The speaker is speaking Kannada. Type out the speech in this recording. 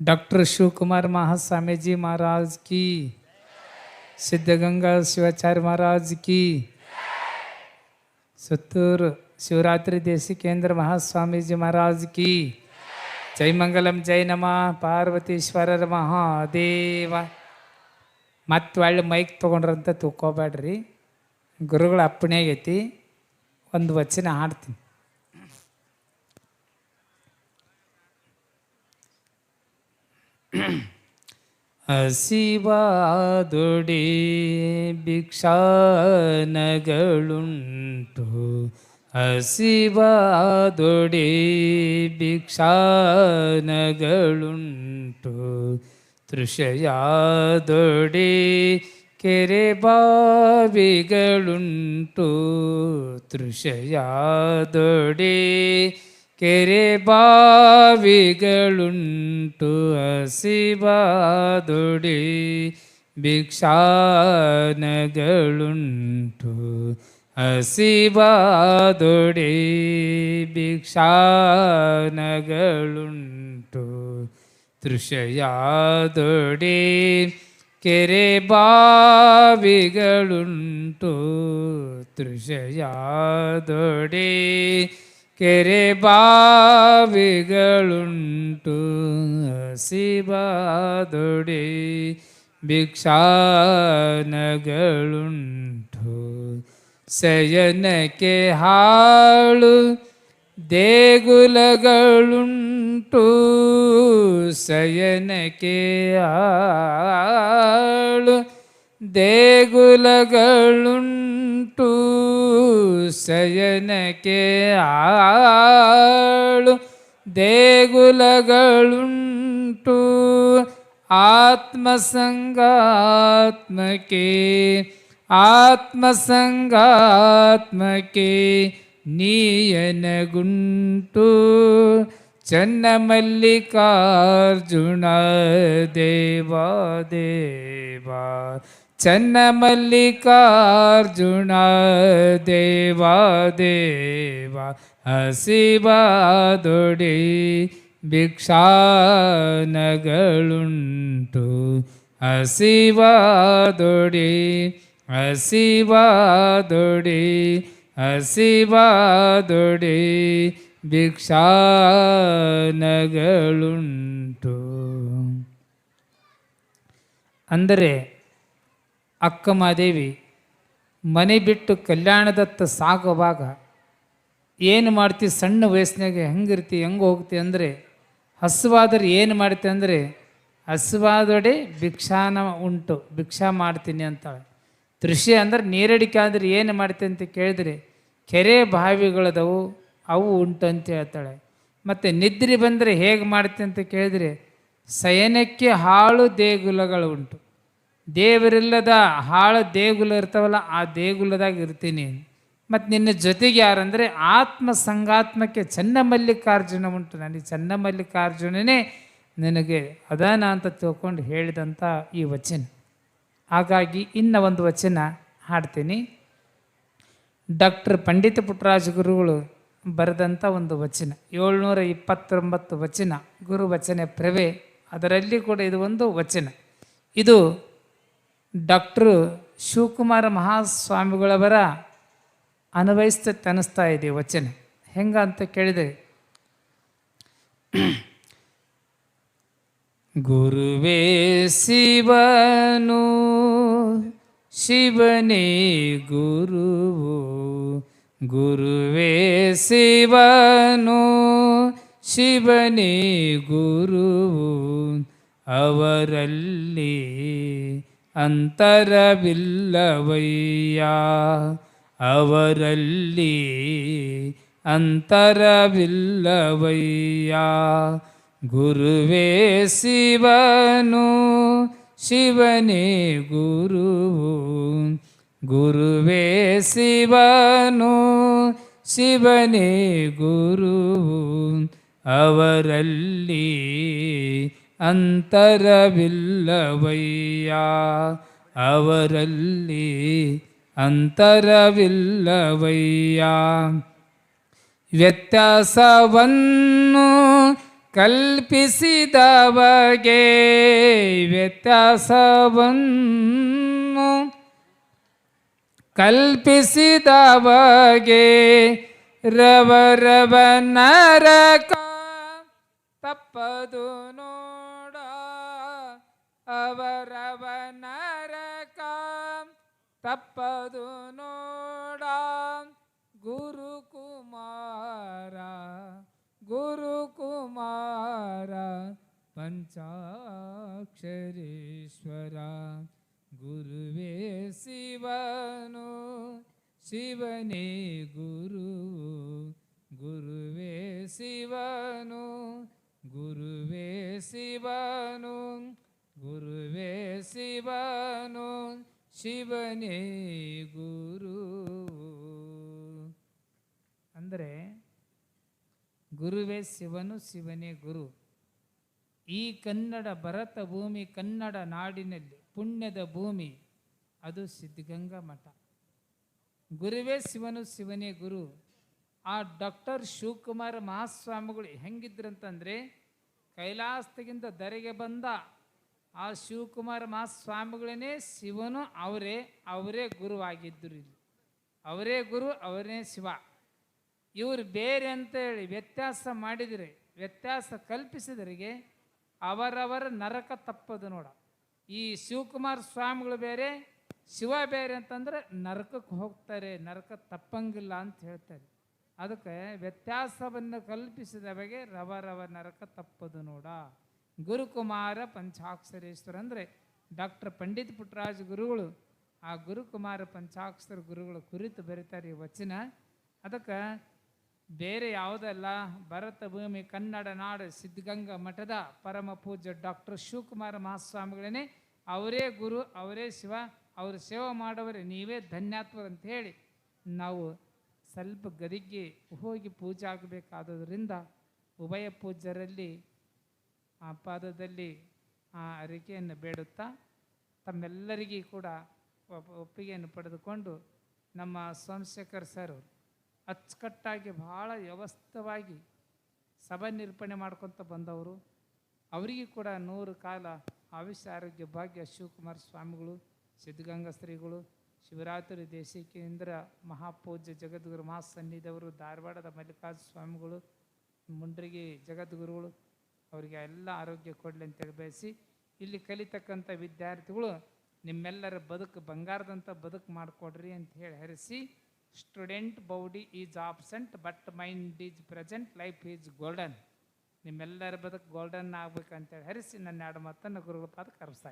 डॉक्टर शिवकुमार महास्वामी जी महाराज की सिद्धगंगा शिवाचार्य महाराज की ಸುತ್ತೂರು ಶಿವರಾತ್ರಿ ದೇಶಿಕೇಂದ್ರ ಮಹಾಸ್ವಾಮೀಜಿ ಮಹಾರಾಜ್ ಕಿ ಜೈ ಮಂಗಲಂ ಜೈ ನಮ ಪಾರ್ವತೀಶ್ವರರ ಮಹಾದೇವ ಮತ್ತೆ ಒಳ್ಳೆ ಮೈಕ್ ತೊಗೊಂಡ್ರಂತ ತಿಳ್ಕೊಬೇಡ್ರಿ ಗುರುಗಳ ಅಪ್ಪಣೆ ಆಗೈತಿ ಒಂದು ವಚನ ಹಾಡ್ತೀನಿ ಹಸಿವಾದೊಡೆ ಭಿಕ್ಷಾನಗಳುಂಟು. ಹಸಿವಾದೊಡೆ ಭಿಕ್ಷಾನಗಳುಂಟು. ತೃಷಯಾದೊಡೆ ಕೆರೆ ಬಾವಿಗಳುಂಟು ತೃಷಯಾದೊಡೆ ಕೆರೆ ಬಾವಿಗಳುಂಟು ಹಸಿಬಾದುಡಿ ಭಿಕ್ಷಾನಗಳುಂಟು ಹಸಿಬಾದುಡಿ ಭಿಕ್ಷಾನಗಳುಂಟು ತೃಷಯಾದುಡಿ. ಕೆರೆ ಬಾವಿಗಳುಂಟು ತೃಷಯಾದೊಡೆ. ಕೆರೆ ಬಾವಿಗಳುಂಟು ಹಸಿವಾದೊಡೆ ಭಿಕ್ಷಾನಗಳುಂಟು ಶಯನಕ್ಕೆ ಹಾಳು ದೇಗುಲಗಳುಂಟು ಶಯನಕ್ಕೆ ಹಾಳು ದೇಗುಲಗಳುಂಟು ಶಯನಕ್ಕೆ ಆಳು. ದೇಗುಲಗಳುಂಟು ಆತ್ಮಸಂಗಾತ್ಮಕೆ ಆತ್ಮಸಂಗಾತ್ಮಕೆ ನೀಯನಗುಂಟು. ಚನ್ನಮಲ್ಲಿಕಾರ್ಜುನ ದೇವಾ ದೇವಾ ಚನ್ನಮಲ್ಲಿಕಾರ್ಜುನ ದೇವಾ ದೇವ ಹಸಿವಾದೊಡಿ ಭಿಕ್ಷಾನಗಳುಂಟು. ಹಸಿವಾದೊಡಿ ಹಸಿವಾದೊಡಿ ಹಸಿವಾದೊಡಿ ಭಿಕ್ಷಾನಗಳುಂಟು. ಅಂದರೆ ಅಕ್ಕ ಮಾದೇವಿ ಮನೆ ಬಿಟ್ಟು ಕಲ್ಯಾಣದತ್ತ ಸಾಗುವಾಗ ಏನು ಮಾಡ್ತಿ ಸಣ್ಣ ವಯಸ್ಸಿನಾಗೆ ಹೆಂಗಿರ್ತಿ, ಹೆಂಗೆ ಹೋಗ್ತಿ ಅಂದರೆ, ಹಸುವಾದ್ರೆ ಏನು ಮಾಡ್ತಿ ಅಂದರೆ, ಹಸುವಾದೊಡೆ ಭಿಕ್ಷಾನ ಉಂಟು, ಭಿಕ್ಷಾ ಮಾಡ್ತೀನಿ ಅಂತಾಳೆ. ತೃಷಿ ಅಂದ್ರೆ ನೀರಡಿಕೆ ಆದರೆ ಏನು ಮಾಡ್ತಿ ಅಂತ ಕೇಳಿದ್ರೆ, ಕೆರೆ ಬಾವಿಗಳದವು, ಅವು ಉಂಟು ಅಂತ ಹೇಳ್ತಾಳೆ. ಮತ್ತು ನಿದ್ರೆ ಬಂದರೆ ಹೇಗೆ ಮಾಡ್ತಿ ಅಂತ ಕೇಳಿದ್ರೆ ಶಯನಕ್ಕೆ ಹಾಳು ದೇಗುಲಗಳು ಉಂಟು. ದೇವರಿಲ್ಲದ ಹಾಳ ದೇಗುಲ ಇರ್ತಾವಲ್ಲ, ಆ ದೇಗುಲದಾಗ ಇರ್ತೀನಿ ಮತ್ತು ನಿನ್ನ ಜೊತೆಗೆ ಯಾರಂದರೆ ಆತ್ಮ ಸಂಗಾತ್ಮಕ್ಕೆ ಚನ್ನಮಲ್ಲಿಕಾರ್ಜುನ ಉಂಟು. ನನಗೆ ಚನ್ನಮಲ್ಲಿಕಾರ್ಜುನನೇ ನಿನಗೆ ಅದಾನ ಅಂತ ತಿಳ್ಕೊಂಡು ಹೇಳಿದಂಥ ಈ ವಚನ. ಹಾಗಾಗಿ ಇನ್ನು ಒಂದು ವಚನ ಹಾಡ್ತೀನಿ. ಡಾಕ್ಟರ್ ಪಂಡಿತ ಪುಟ್ಟರಾಜ ಗುರುಗಳು ಬರೆದಂಥ ಒಂದು ವಚನ. ಏಳ್ನೂರ ಇಪ್ಪತ್ತೊಂಬತ್ತು ವಚನ ಗುರು ವಚನ ಪ್ರವೆ ಅದರಲ್ಲಿ ಕೂಡ ಇದು ಒಂದು ವಚನ. ಇದು ಡಾಕ್ಟ್ರು ಶಿವಕುಮಾರ ಮಹಾಸ್ವಾಮಿಗಳವರ ಅನ್ವಯಿಸ್ತ ಅನ್ನಿಸ್ತಾ ಇದೆ ವಚನ. ಹೆಂಗ ಅಂತ ಕೇಳಿದೆ ಗುರುವೇ ಶಿವನು, ಶಿವನೇ ಗುರುವು ಗುರುವೇ ಶಿವನು, ಶಿವನೇ ಗುರುವು ಅವರಲ್ಲಿ ಅಂತರವಿಲ್ಲವಯ್ಯ. ಅವರಲ್ಲಿ ಅಂತರವಿಲ್ಲವಯ್ಯ. ಗುರುವೇ ಶಿವನು ಶಿವನೇ ಗುರುವು ಗುರುವೇ ಶಿವನು ಶಿವನೇ ಗುರುವು ಅವರಲ್ಲಿ ಅಂತರವಿಲ್ಲವಯ್ಯ. ಅವರಲ್ಲಿ ಅಂತರವಿಲ್ಲವಯ್ಯ. ವ್ಯತ್ಯಾಸವನ್ನು ಕಲ್ಪಿಸಿದವಗೆ ವ್ಯತ್ಯಾಸವನ್ನು ಕಲ್ಪಿಸಿದವಗೆ ರವರವ ರವ ನರಕ ತಪ್ಪದು ಅವರವ ನರಕ ತಪ್ಪದು ನೋಡ ಗುರುಕುಮಾರ ಗುರುಕುಮಾರ ಪಂಚಾಕ್ಷರೇಶ್ವರ ಗುರುವೇ ಶಿವನು ಶಿವನೇ ಗುರು ಗುರುವೇ ಶಿವನು ಗುರುವೇ ಶಿವನು ಗುರುವೇ ಶಿವನು, ಶಿವನೇ ಗುರು. ಅಂದರೆ ಗುರುವೇ ಶಿವನು, ಶಿವನೇ ಗುರು. ಈ ಕನ್ನಡ ಭರತ ಭೂಮಿ, ಕನ್ನಡ ನಾಡಿನಲ್ಲಿ ಪುಣ್ಯದ ಭೂಮಿ, ಅದು ಸಿದ್ಧಗಂಗಾ ಮಠ. ಗುರುವೇ ಶಿವನು, ಶಿವನೇ ಗುರು. ಆ ಡಾಕ್ಟರ್ ಶಿವಕುಮಾರ ಮಹಾಸ್ವಾಮಿಗಳು ಹೆಂಗಿದ್ರಂತಂದರೆ, ಕೈಲಾಸದಿಂದ ಧರೆಗೆ ಬಂದ ಆ ಶಿವಕುಮಾರ ಮಹಾಸ್ವಾಮಿಗಳೇ ಶಿವನು ಅವರೇ ಅವರೇ ಗುರುವಾಗಿದ್ದರು ಇಲ್ಲಿ. ಅವರೇ ಗುರು, ಅವರೇ ಶಿವ. ಇವರು ಬೇರೆ ಅಂತ ಹೇಳಿ ವ್ಯತ್ಯಾಸ ಮಾಡಿದರೆ, ವ್ಯತ್ಯಾಸ ಕಲ್ಪಿಸಿದರಿಗೆ ಅವರವರ ನರಕ ತಪ್ಪದು ನೋಡ. ಈ ಶಿವಕುಮಾರ ಸ್ವಾಮಿಗಳು ಬೇರೆ, ಶಿವ ಬೇರೆ ಅಂತಂದ್ರೆ ನರಕಕ್ಕೆ ಹೋಗ್ತಾರೆ, ನರಕ ತಪ್ಪಂಗಿಲ್ಲ ಅಂತ ಹೇಳ್ತಾರೆ. ಅದಕ್ಕೆ ವ್ಯತ್ಯಾಸವನ್ನು ಕಲ್ಪಿಸಿದ ಬಗ್ಗೆ ರವರವ ನರಕ ತಪ್ಪದು ನೋಡ. ಗುರುಕುಮಾರ ಪಂಚಾಕ್ಷರೇಶ್ವರ ಅಂದರೆ ಡಾಕ್ಟರ್ ಪಂಡಿತ್ ಪುಟ್ಟರಾಜ್ ಗುರುಗಳು. ಆ ಗುರುಕುಮಾರ ಪಂಚಾಕ್ಷರ ಗುರುಗಳ ಕುರಿತು ಬರೀತಾರೆ ಈ ವಚನ. ಅದಕ್ಕೆ ಬೇರೆ ಯಾವುದಲ್ಲ ಭರತ ಭೂಮಿ, ಕನ್ನಡ ನಾಡು, ಸಿದ್ಧಗಂಗಾ ಮಠದ ಪರಮ ಪೂಜ್ಯ ಡಾಕ್ಟರ್ ಶಿವಕುಮಾರ ಮಹಾಸ್ವಾಮಿಗಳೇ ಅವರೇ ಗುರು, ಅವರೇ ಶಿವ, ಅವರು ಸೇವೆ ಮಾಡೋವರೇ, ನೀವೇ ಧನ್ಯಾತ್ವರು ಅಂತ ಹೇಳಿ ನಾವು ಸ್ವಲ್ಪ ಗದಿಗೆ ಹೋಗಿ ಪೂಜೆ ಆಗಬೇಕಾದುದರಿಂದ ಉಭಯ ಪೂಜ್ಯರಲ್ಲಿ ಆ ಪಾದದಲ್ಲಿ ಆ ಅರಿಕೆಯನ್ನು ಬೇಡುತ್ತಾ ತಮ್ಮೆಲ್ಲರಿಗೂ ಕೂಡ ಒಪ್ಪ- ಒಪ್ಪಿಗೆಯನ್ನು ಪಡೆದುಕೊಂಡು ನಮ್ಮ ಸೋಮಶೇಖರ್ ಸರ್ ಅಚ್ಚುಕಟ್ಟಾಗಿ ಭಾಳ ವ್ಯವಸ್ಥವಾಗಿ ಸಭೆ ನಿರ್ಪಣೆ ಮಾಡ್ಕೊತ ಬಂದವರು. ಅವರಿಗೂ ಕೂಡ ನೂರು ಕಾಲ ಆಯುಷ್ಯ ಆರೋಗ್ಯ ಭಾಗ್ಯ ಶಿವಕುಮಾರ ಸ್ವಾಮಿಗಳು, ಸಿದ್ಧಗಂಗಾ ಶ್ರೀಗಳು, ಶಿವರಾತ್ರಿ ದೇಶಿಕೇಂದ್ರ ಮಹಾಪೂಜ್ಯ ಜಗದ್ಗುರು ಮಹಾಸನ್ನಿಧವರು ಧಾರವಾಡದ ಮಲ್ಲಿಕಾರ್ಜುನ ಸ್ವಾಮಿಗಳು, ಮುಂಡ್ರಿಗೆ ಜಗದ್ಗುರುಗಳು ಅವರಿಗೆ ಎಲ್ಲ ಆರೋಗ್ಯ ಕೊಡಲಿ ಅಂತೇಳಿ ಬಯಸಿ ಇಲ್ಲಿ ಕಲಿತಕ್ಕಂಥ ವಿದ್ಯಾರ್ಥಿಗಳು ನಿಮ್ಮೆಲ್ಲರ ಬದುಕು ಬಂಗಾರದಂಥ ಬದುಕು ಮಾಡಿಕೊಡ್ರಿ ಅಂತ ಹೇಳಿ ಹರಿಸಿ student body is absent but mind is present life is golden ನಿಮ್ಮೆಲ್ಲರ ಬದುಕು ಗೋಲ್ಡನ್ ಆಗ್ಬೇಕಂತೇಳಿ ಹರಿಸಿ ನನ್ನ ಎರಡು ಮತ್ತನ್ನು ಗುರುಗಳ ಪಾದಕ್ಕೆ ಕರೆಸ್ತಾ